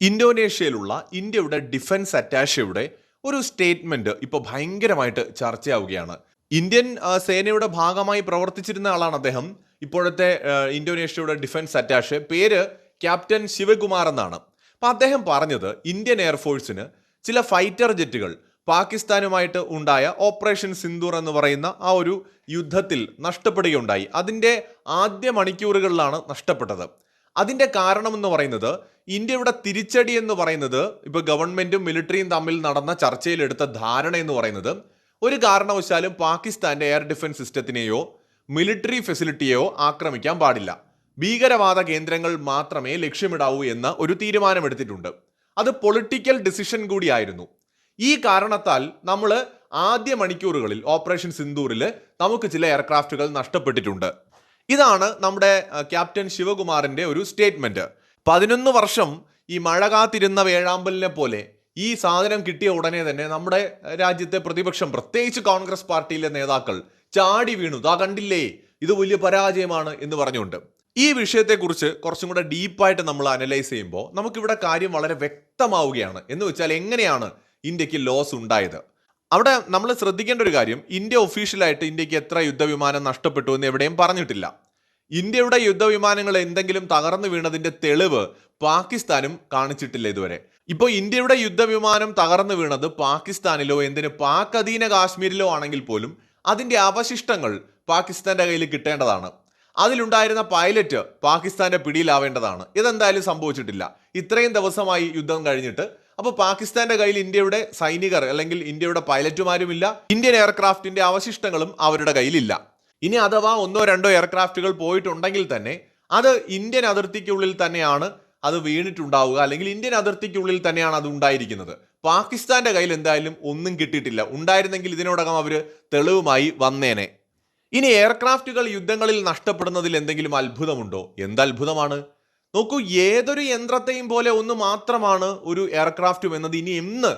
ഇന്തോനേഷ്യയിലുള്ള ഇന്ത്യയുടെ ഡിഫൻസ് അറ്റാഷയുടെ ഒരു സ്റ്റേറ്റ്മെന്റ് ഇപ്പോൾ ഭയങ്കരമായിട്ട് ചർച്ചയാവുകയാണ്. ഇന്ത്യൻ സേനയുടെ ഭാഗമായി പ്രവർത്തിച്ചിരുന്ന ആളാണ് അദ്ദേഹം. ഇപ്പോഴത്തെ ഇന്തോനേഷ്യയുടെ ഡിഫൻസ് അറ്റാഷെ പേര് ക്യാപ്റ്റൻ ശിവകുമാർ എന്നാണ്. അപ്പം അദ്ദേഹം പറഞ്ഞത് ഇന്ത്യൻ എയർഫോഴ്സിന് ചില ഫൈറ്റർ ജെറ്റുകൾ പാകിസ്ഥാനുമായിട്ട് ഉണ്ടായ ഓപ്പറേഷൻ സിന്ദൂർ എന്ന് പറയുന്ന ആ ഒരു യുദ്ധത്തിൽ നഷ്ടപ്പെടുകയുണ്ടായി. അതിന്റെ ആദ്യ മണിക്കൂറുകളിലാണ് നഷ്ടപ്പെട്ടത്. അതിന്റെ കാരണം എന്ന് പറയുന്നത് ഇന്ത്യയുടെ തിരിച്ചടി എന്ന് പറയുന്നത് ഇപ്പോൾ ഗവൺമെന്റും മിലിറ്ററിയും തമ്മിൽ നടന്ന ചർച്ചയിലെടുത്ത ധാരണ എന്ന് പറയുന്നത് ഒരു കാരണവശാലും പാകിസ്ഥാന്റെ എയർ ഡിഫൻസ് സിസ്റ്റത്തിനെയോ മിലിറ്ററി ഫെസിലിറ്റിയെയോ ആക്രമിക്കാൻ പാടില്ല. ഭീകരവാദ കേന്ദ്രങ്ങൾ മാത്രമേ ലക്ഷ്യമിടാവൂ എന്ന ഒരു തീരുമാനമെടുത്തിട്ടുണ്ട്. അത് പൊളിറ്റിക്കൽ ഡിസിഷൻ കൂടിയായിരുന്നു. ഈ കാരണത്താൽ നമ്മൾ ആദ്യ മണിക്കൂറുകളിൽ ഓപ്പറേഷൻ സിന്ദൂറിൽ നമുക്ക് ചില എയർക്രാഫ്റ്റുകൾ നഷ്ടപ്പെട്ടിട്ടുണ്ട്. ഇതാണ് നമ്മുടെ ക്യാപ്റ്റൻ ശിവകുമാറിന്റെ ഒരു സ്റ്റേറ്റ്മെന്റ്. പതിനൊന്ന് വർഷം ഈ മഴ കാത്തിരുന്ന വേഴാമ്പലിനെ പോലെ ഈ സാധനം കിട്ടിയ ഉടനെ തന്നെ നമ്മുടെ രാജ്യത്തെ പ്രതിപക്ഷം പ്രത്യേകിച്ച് കോൺഗ്രസ് പാർട്ടിയിലെ നേതാക്കൾ ചാടി വീണു. താ കണ്ടില്ലേ ഇത് വലിയ പരാജയമാണ് എന്ന് പറഞ്ഞുകൊണ്ട്. ഈ വിഷയത്തെക്കുറിച്ച് കുറച്ചും കൂടെ ഡീപ്പായിട്ട് നമ്മൾ അനലൈസ് ചെയ്യുമ്പോൾ നമുക്കിവിടെ കാര്യം വളരെ വ്യക്തമാവുകയാണ്. എന്ന് വെച്ചാൽ എങ്ങനെയാണ് ഇന്ത്യയ്ക്ക് ലോസ് ഉണ്ടായത്? അവിടെ നമ്മൾ ശ്രദ്ധിക്കേണ്ട ഒരു കാര്യം ഇന്ത്യ ഒഫീഷ്യലായിട്ട് ഇന്ത്യയ്ക്ക് എത്ര യുദ്ധവിമാനം നഷ്ടപ്പെട്ടു എന്ന് എവിടെയും പറഞ്ഞിട്ടില്ല. ഇന്ത്യയുടെ യുദ്ധവിമാനങ്ങൾ എന്തെങ്കിലും തകർന്നു വീണതിന്റെ തെളിവ് പാകിസ്ഥാനും കാണിച്ചിട്ടില്ല ഇതുവരെ. ഇപ്പോൾ ഇന്ത്യയുടെ യുദ്ധവിമാനം തകർന്നു വീണത് പാകിസ്ഥാനിലോ എന്തിന് പാക് അധീന കാശ്മീരിലോ ആണെങ്കിൽ പോലും അതിന്റെ അവശിഷ്ടങ്ങൾ പാകിസ്ഥാന്റെ കയ്യിൽ കിട്ടേണ്ടതാണ്. അതിലുണ്ടായിരുന്ന പൈലറ്റ് പാകിസ്ഥാന്റെ പിടിയിലാവേണ്ടതാണ്. ഇതെന്തായാലും സംഭവിച്ചിട്ടില്ല. ഇത്രയും ദിവസമായി യുദ്ധം കഴിഞ്ഞിട്ട് അപ്പോൾ പാകിസ്ഥാന്റെ കയ്യിൽ ഇന്ത്യയുടെ സൈനികർ അല്ലെങ്കിൽ ഇന്ത്യയുടെ പൈലറ്റുമാരുമില്ല. ഇന്ത്യൻ എയർക്രാഫ്റ്റിന്റെ അവശിഷ്ടങ്ങളും അവരുടെ കയ്യിലില്ല. ഇനി അഥവാ ഒന്നോ രണ്ടോ എയർക്രാഫ്റ്റുകൾ പോയിട്ടുണ്ടെങ്കിൽ തന്നെ അത് ഇന്ത്യൻ അതിർത്തിക്കുള്ളിൽ തന്നെയാണ് അത് വീണിട്ടുണ്ടാവുക അല്ലെങ്കിൽ ഇന്ത്യൻ അതിർത്തിക്കുള്ളിൽ തന്നെയാണ് അത് ഉണ്ടായിരിക്കുന്നത്. പാകിസ്ഥാന്റെ കയ്യിൽ എന്തായാലും ഒന്നും കിട്ടിയിട്ടില്ല. ഉണ്ടായിരുന്നെങ്കിൽ ഇതിനോടകം അവർ തെളിവുമായി വന്നേനെ. ഇനി എയർക്രാഫ്റ്റുകൾ യുദ്ധങ്ങളിൽ നഷ്ടപ്പെടുന്നതിൽ എന്തെങ്കിലും അത്ഭുതമുണ്ടോ? എന്ത് അത്ഭുതമാണ്? നോക്കൂ ഏതൊരു യന്ത്രത്തെയും പോലെ ഒന്ന് മാത്രമാണ് ഒരു എയർക്രാഫ്റ്റും എന്നത് ഇനി ഇന്ന്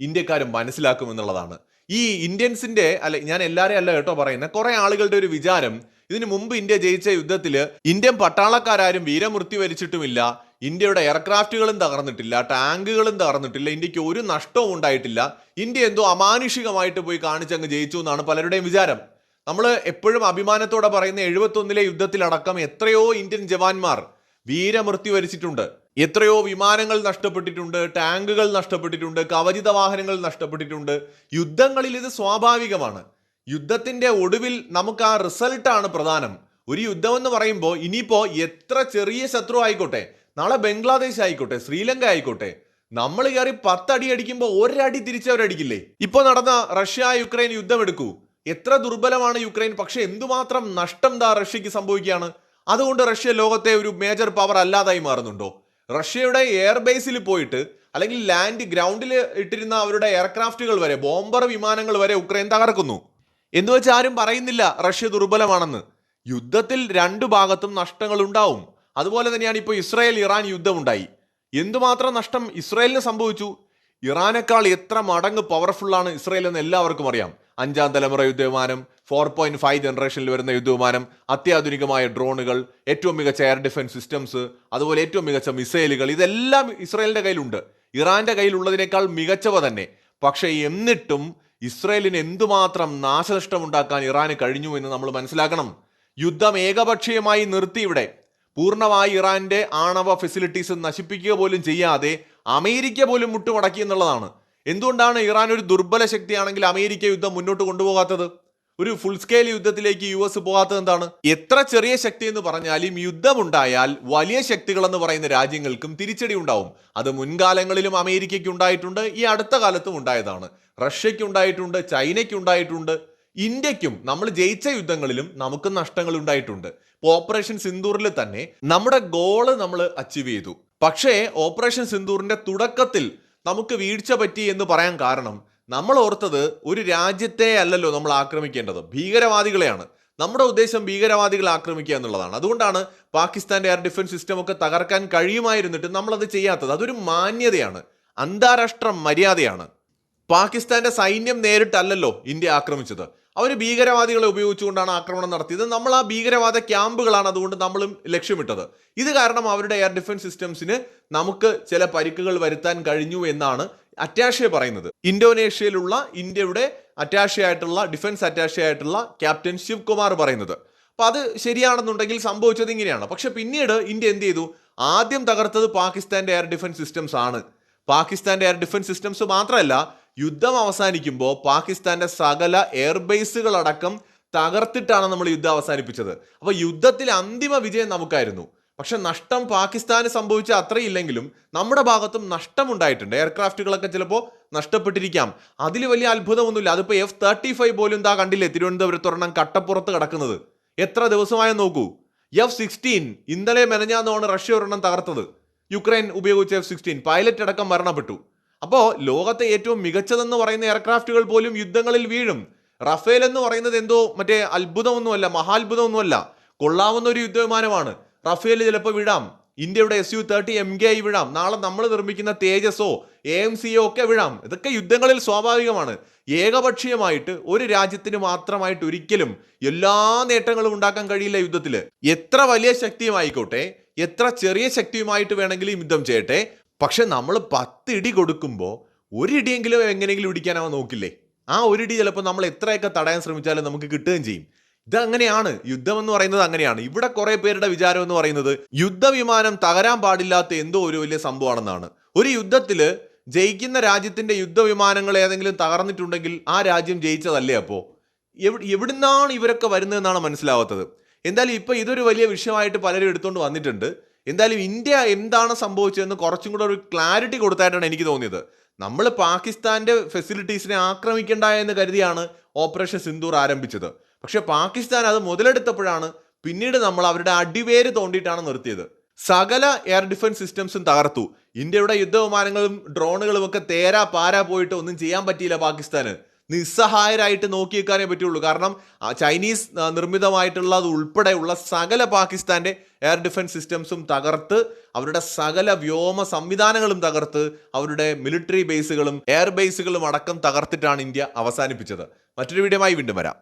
ഇന്ത്യക്കാരും മനസ്സിലാക്കും എന്നുള്ളതാണ്. ഈ ഇന്ത്യൻസിന്റെ അല്ല ഞാൻ എല്ലാവരെയും അല്ല കേട്ടോ പറയുന്നത് കുറെ ആളുകളുടെ ഒരു വിചാരം ഇതിനു മുമ്പ് ഇന്ത്യ ജയിച്ച യുദ്ധത്തിൽ ഇന്ത്യൻ പട്ടാളക്കാരും വീരമൃത്യു വരിച്ചിട്ടുമില്ല ഇന്ത്യയുടെ എയർക്രാഫ്റ്റുകളും തകർന്നിട്ടില്ല ടാങ്കുകളും തകർന്നിട്ടില്ല ഇന്ത്യയ്ക്ക് ഒരു നഷ്ടവും ഉണ്ടായിട്ടില്ല ഇന്ത്യ എന്തോ അമാനുഷികമായിട്ട് പോയി കാണിച്ചങ്ങ് ജയിച്ചു എന്നാണ് പലരുടെയും വിചാരം. നമ്മൾ എപ്പോഴും അഭിമാനത്തോടെ പറയുന്ന എഴുപത്തൊന്നിലെ യുദ്ധത്തിലടക്കം എത്രയോ ഇന്ത്യൻ ജവാന്മാർ വീരമൃത്യു വരിച്ചിട്ടുണ്ട്. എത്രയോ വിമാനങ്ങൾ നഷ്ടപ്പെട്ടിട്ടുണ്ട് ടാങ്കുകൾ നഷ്ടപ്പെട്ടിട്ടുണ്ട് കവചിത വാഹനങ്ങൾ നഷ്ടപ്പെട്ടിട്ടുണ്ട്. യുദ്ധങ്ങളിൽ ഇത് സ്വാഭാവികമാണ്. യുദ്ധത്തിന്റെ ഒടുവിൽ നമുക്ക് ആ റിസൾട്ടാണ് പ്രധാനം. ഒരു യുദ്ധം എന്ന് പറയുമ്പോൾ ഇനിയിപ്പോ എത്ര ചെറിയ ശത്രു ആയിക്കോട്ടെ നാളെ ബംഗ്ലാദേശ് ആയിക്കോട്ടെ ശ്രീലങ്ക ആയിക്കോട്ടെ നമ്മൾ കയറി പത്തടി അടിക്കുമ്പോൾ ഒരടി തിരിച്ചവരടിക്കില്ലേ? ഇപ്പോൾ നടന്ന റഷ്യ യുക്രൈൻ യുദ്ധം എടുക്കൂ എത്ര ദുർബലമാണ് യുക്രൈൻ പക്ഷെ എന്തുമാത്രം നഷ്ടം ദാ റഷ്യക്ക് സംഭവിക്കുകയാണ്? അതുകൊണ്ട് റഷ്യ ലോകത്തെ ഒരു മേജർ പവർ അല്ലാതായി മാറുന്നുണ്ടോ? റഷ്യയുടെ എയർ ബേസിൽ പോയിട്ട് അല്ലെങ്കിൽ ലാൻഡ് ഗ്രൗണ്ടിൽ ഇട്ടിരുന്ന അവരുടെ എയർക്രാഫ്റ്റുകൾ വരെ ബോംബർ വിമാനങ്ങൾ വരെ ഉക്രൈൻ തകർക്കുന്നു. എന്ന് വെച്ച് ആരും പറയുന്നില്ല റഷ്യ ദുർബലമാണെന്ന്. യുദ്ധത്തിൽ രണ്ടു ഭാഗത്തും നഷ്ടങ്ങൾ ഉണ്ടാവും. അതുപോലെ തന്നെയാണ് ഇപ്പോൾ ഇസ്രായേൽ ഇറാൻ യുദ്ധമുണ്ടായി. എന്തുമാത്രം നഷ്ടം ഇസ്രായേലിന് സംഭവിച്ചു? ഇറാനേക്കാൾ എത്ര മടങ്ങ് പവർഫുള്ളാണ് ഇസ്രായേൽ എന്ന് എല്ലാവർക്കും അറിയാം. അഞ്ചാം തലമുറ യുദ്ധവിമാനം ഫോർ പോയിന്റ് ഫൈവ് ജനറേഷനിൽ വരുന്ന യുദ്ധവിമാനം അത്യാധുനികമായ ഡ്രോണുകൾ ഏറ്റവും മികച്ച എയർ ഡിഫൻസ് സിസ്റ്റംസ് അതുപോലെ ഏറ്റവും മികച്ച മിസൈലുകൾ ഇതെല്ലാം ഇസ്രായേലിന്റെ കയ്യിലുണ്ട്. ഇറാന്റെ കയ്യിലുള്ളതിനേക്കാൾ മികച്ചവ തന്നെ. പക്ഷേ എന്നിട്ടും ഇസ്രായേലിന് എന്തുമാത്രം നാശനഷ്ടം ഉണ്ടാക്കാൻ ഇറാന് കഴിഞ്ഞു എന്ന് നമ്മൾ മനസ്സിലാക്കണം. യുദ്ധം ഏകപക്ഷീയമായി നിർത്തി ഇവിടെ. പൂർണമായി ഇറാന്റെ ആണവ ഫെസിലിറ്റീസ് നശിപ്പിക്കുക പോലും ചെയ്യാതെ അമേരിക്ക പോലും മുട്ടുമടക്കി എന്നുള്ളതാണ്. എന്തുകൊണ്ടാണ് ഇറാൻ ഒരു ദുർബല ശക്തിയാണെങ്കിൽ അമേരിക്ക യുദ്ധം മുന്നോട്ട് കൊണ്ടുപോകാത്തത്? ഒരു ഫുൾ സ്കെയിൽ യുദ്ധത്തിലേക്ക് യു എസ് പോകാത്തത് എന്താണ്? എത്ര ചെറിയ ശക്തി എന്ന് പറഞ്ഞാലും യുദ്ധമുണ്ടായാൽ വലിയ ശക്തികളെന്ന് പറയുന്ന രാജ്യങ്ങൾക്കും തിരിച്ചടി ഉണ്ടാവും. അത് മുൻകാലങ്ങളിലും അമേരിക്കയ്ക്ക് ഉണ്ടായിട്ടുണ്ട് ഈ അടുത്ത കാലത്തും ഉണ്ടായതാണ്. റഷ്യയ്ക്ക് ഉണ്ടായിട്ടുണ്ട് ചൈനയ്ക്ക് ഉണ്ടായിട്ടുണ്ട് ഇന്ത്യക്കും നമ്മൾ ജയിച്ച യുദ്ധങ്ങളിലും നമുക്ക് നഷ്ടങ്ങൾ ഉണ്ടായിട്ടുണ്ട്. ഇപ്പോൾ ഓപ്പറേഷൻ സിന്ദൂറിൽ തന്നെ നമ്മുടെ ഗോൾ നമ്മൾ അച്ചീവ് ചെയ്തു. പക്ഷേ ഓപ്പറേഷൻ സിന്ദൂറിന്റെ തുടക്കത്തിൽ നമുക്ക് വീഴ്ച പറ്റി എന്ന് പറയാൻ കാരണം നമ്മൾ ഓർത്തത് ഒരു രാജ്യത്തെ അല്ലല്ലോ നമ്മൾ ആക്രമിക്കേണ്ടത്. ഭീകരവാദികളെയാണ്. നമ്മുടെ ഉദ്ദേശം ഭീകരവാദികളെ ആക്രമിക്കുക എന്നുള്ളതാണ്. അതുകൊണ്ടാണ് പാകിസ്ഥാന്റെ എയർ ഡിഫൻസ് സിസ്റ്റം ഒക്കെ തകർക്കാൻ കഴിയുമായിരുന്നിട്ട് നമ്മളത് ചെയ്യാത്തത്. അതൊരു മാന്യതയാണ്. അന്താരാഷ്ട്ര മര്യാദയാണ്. പാകിസ്ഥാന്റെ സൈന്യം നേരിട്ടല്ലല്ലോ ഇന്ത്യ ആക്രമിച്ചത്. അവർ ഭീകരവാദികളെ ഉപയോഗിച്ചുകൊണ്ടാണ് ആക്രമണം നടത്തിയത്. നമ്മൾ ആ ഭീകരവാദ ക്യാമ്പുകളാണ് അതുകൊണ്ട് നമ്മളും ലക്ഷ്യമിട്ടത്. ഇത് കാരണം അവരുടെ എയർ ഡിഫൻസ് സിസ്റ്റംസിന് നമുക്ക് ചില പരിക്കുകൾ വരുത്താൻ കഴിഞ്ഞു എന്നാണ് അറ്റാഷെ പറയുന്നത്. ഇന്തോനേഷ്യയിലുള്ള ഇന്ത്യയുടെ അറ്റാഷെ ആയിട്ടുള്ള ഡിഫൻസ് അറ്റാഷെ ആയിട്ടുള്ള ക്യാപ്റ്റൻ ശിവകുമാർ പറയുന്നത്. അപ്പൊ അത് ശരിയാണെന്നുണ്ടെങ്കിൽ സംഭവിച്ചത് ഇങ്ങനെയാണ്. പക്ഷെ പിന്നീട് ഇന്ത്യ എന്ത് ചെയ്തു? ആദ്യം തകർത്തത് പാകിസ്ഥാന്റെ എയർ ഡിഫൻസ് സിസ്റ്റംസ് ആണ് പാകിസ്ഥാന്റെ എയർ ഡിഫൻസ് സിസ്റ്റംസ് മാത്രമല്ല യുദ്ധം അവസാനിക്കുമ്പോൾ പാകിസ്ഥാന്റെ സകല എയർബേസുകളടക്കം തകർത്തിട്ടാണ് നമ്മൾ യുദ്ധം അവസാനിപ്പിച്ചത്. അപ്പൊ യുദ്ധത്തിൽ അന്തിമ വിജയം നമുക്കായിരുന്നു. പക്ഷെ നഷ്ടം പാകിസ്ഥാന് സംഭവിച്ച അത്രയില്ലെങ്കിലും നമ്മുടെ ഭാഗത്തും നഷ്ടമുണ്ടായിട്ടുണ്ട്. എയർക്രാഫ്റ്റുകളൊക്കെ ചിലപ്പോൾ നഷ്ടപ്പെട്ടിരിക്കാം. അതിൽ വലിയ അത്ഭുതമൊന്നുമില്ല. അതിപ്പോൾ എഫ് തേർട്ടി ഫൈവ് പോലും താ കണ്ടില്ലേ തിരുവനന്തപുരത്തൊരെണ്ണം കട്ടപ്പുറത്ത് കിടക്കുന്നത്. എത്ര ദിവസമായ നോക്കൂ. എഫ് സിക്സ്റ്റീൻ ഇന്നലെ മെനഞ്ഞാന്നാണ് റഷ്യ ഒരെണ്ണം തകർത്തത്. യുക്രൈൻ ഉപയോഗിച്ച എഫ് സിക്സ്റ്റീൻ. പൈലറ്റ് അടക്കം മരണപ്പെട്ടു. അപ്പോൾ ലോകത്തെ ഏറ്റവും മികച്ചതെന്ന് പറയുന്ന എയർക്രാഫ്റ്റുകൾ പോലും യുദ്ധങ്ങളിൽ വീഴും. റഫേൽ എന്ന് പറയുന്നത് എന്തോ മറ്റേ അത്ഭുതമൊന്നുമല്ല മഹാത്ഭുതമൊന്നുമല്ല. കൊള്ളാവുന്ന ഒരു യുദ്ധവിമാനമാണ്. റഫേൽ ചിലപ്പോൾ വിടാം. ഇന്ത്യയുടെ S U thirty M K I വിടാം. നാളെ നമ്മൾ നിർമ്മിക്കുന്ന തേജസോ എ എം സിയോ ഒക്കെ വിടാം. ഇതൊക്കെ യുദ്ധങ്ങളിൽ സ്വാഭാവികമാണ്. ഏകപക്ഷീയമായിട്ട് ഒരു രാജ്യത്തിന് മാത്രമായിട്ട് ഒരിക്കലും എല്ലാ നേട്ടങ്ങളും ഉണ്ടാക്കാൻ കഴിയില്ല യുദ്ധത്തിൽ എത്ര വലിയ ശക്തിയുമായിക്കോട്ടെ എത്ര ചെറിയ ശക്തിയുമായിട്ട് വേണമെങ്കിലും യുദ്ധം ചെയ്യട്ടെ പക്ഷെ നമ്മൾ പത്ത് ഇടി കൊടുക്കുമ്പോൾ ഒരിടിയെങ്കിലും എങ്ങനെയെങ്കിലും ഇടിക്കാനാവാൻ നോക്കില്ലേ? ആ ഒരിടി ചിലപ്പോൾ നമ്മൾ എത്രയൊക്കെ തടയാൻ ശ്രമിച്ചാലും നമുക്ക് കിട്ടുകയും ചെയ്യും. ഇത് അങ്ങനെയാണ്. യുദ്ധം എന്ന് പറയുന്നത് അങ്ങനെയാണ്. ഇവിടെ കുറെ പേരുടെ വിചാരം എന്ന് പറയുന്നത് യുദ്ധവിമാനം തകരാൻ പാടില്ലാത്ത എന്തോ ഒരു വലിയ സംഭവമാണെന്നാണ്. ഒരു യുദ്ധത്തിൽ ജയിക്കുന്ന രാജ്യത്തിന്റെ യുദ്ധവിമാനങ്ങൾ ഏതെങ്കിലും തകർന്നിട്ടുണ്ടെങ്കിൽ ആ രാജ്യം ജയിച്ചതല്ലേ അപ്പോൾ എവിടെ എവിടുന്നാണ് ഇവരൊക്കെ വരുന്നതെന്നാണ് മനസ്സിലാവാത്തത്. എന്തായാലും ഇപ്പോൾ ഇതൊരു വലിയ വിഷയമായിട്ട് പലരും എടുത്തുകൊണ്ട് വന്നിട്ടുണ്ട്. എന്തായാലും ഇന്ത്യ എന്താണ് സംഭവിച്ചതെന്ന് കുറച്ചും കൂടെ ഒരു ക്ലാരിറ്റി കൊടുത്തായിട്ടാണ് എനിക്ക് തോന്നിയത്. നമ്മൾ പാകിസ്ഥാന്റെ ഫെസിലിറ്റീസിനെ ആക്രമിക്കേണ്ട എന്ന് കരുതിയാണ് ഓപ്പറേഷൻ സിന്ദൂർ ആരംഭിച്ചത്. പക്ഷേ പാകിസ്ഥാൻ അത് മുതലെടുത്തപ്പോഴാണ് പിന്നീട് നമ്മൾ അവരുടെ അടിവേര് തോണ്ടിയിട്ടാണ് നിർത്തിയത്. സകല എയർ ഡിഫൻസ് സിസ്റ്റംസും തകർത്തു. ഇന്ത്യയുടെ യുദ്ധവിമാനങ്ങളും ഡ്രോണുകളും ഒക്കെ തേരാ പാരാ പോയിട്ട് ഒന്നും ചെയ്യാൻ പറ്റിയില്ല പാകിസ്ഥാന്. നിസ്സഹായരായിട്ട് നോക്കി വെക്കാനേ പറ്റുള്ളൂ. കാരണം ചൈനീസ് നിർമ്മിതമായിട്ടുള്ളത് ഉൾപ്പെടെയുള്ള സകല പാകിസ്ഥാന്റെ എയർ ഡിഫൻസ് സിസ്റ്റംസും തകർത്ത് അവരുടെ സകല വ്യോമ സംവിധാനങ്ങളും തകർത്ത് അവരുടെ മിലിറ്ററി ബേസുകളും എയർ ബേസുകളും അടക്കം തകർത്തിട്ടാണ് ഇന്ത്യ അവസാനിപ്പിച്ചത്. മറ്റൊരു വീഡിയോമായി വീണ്ടും വരാം.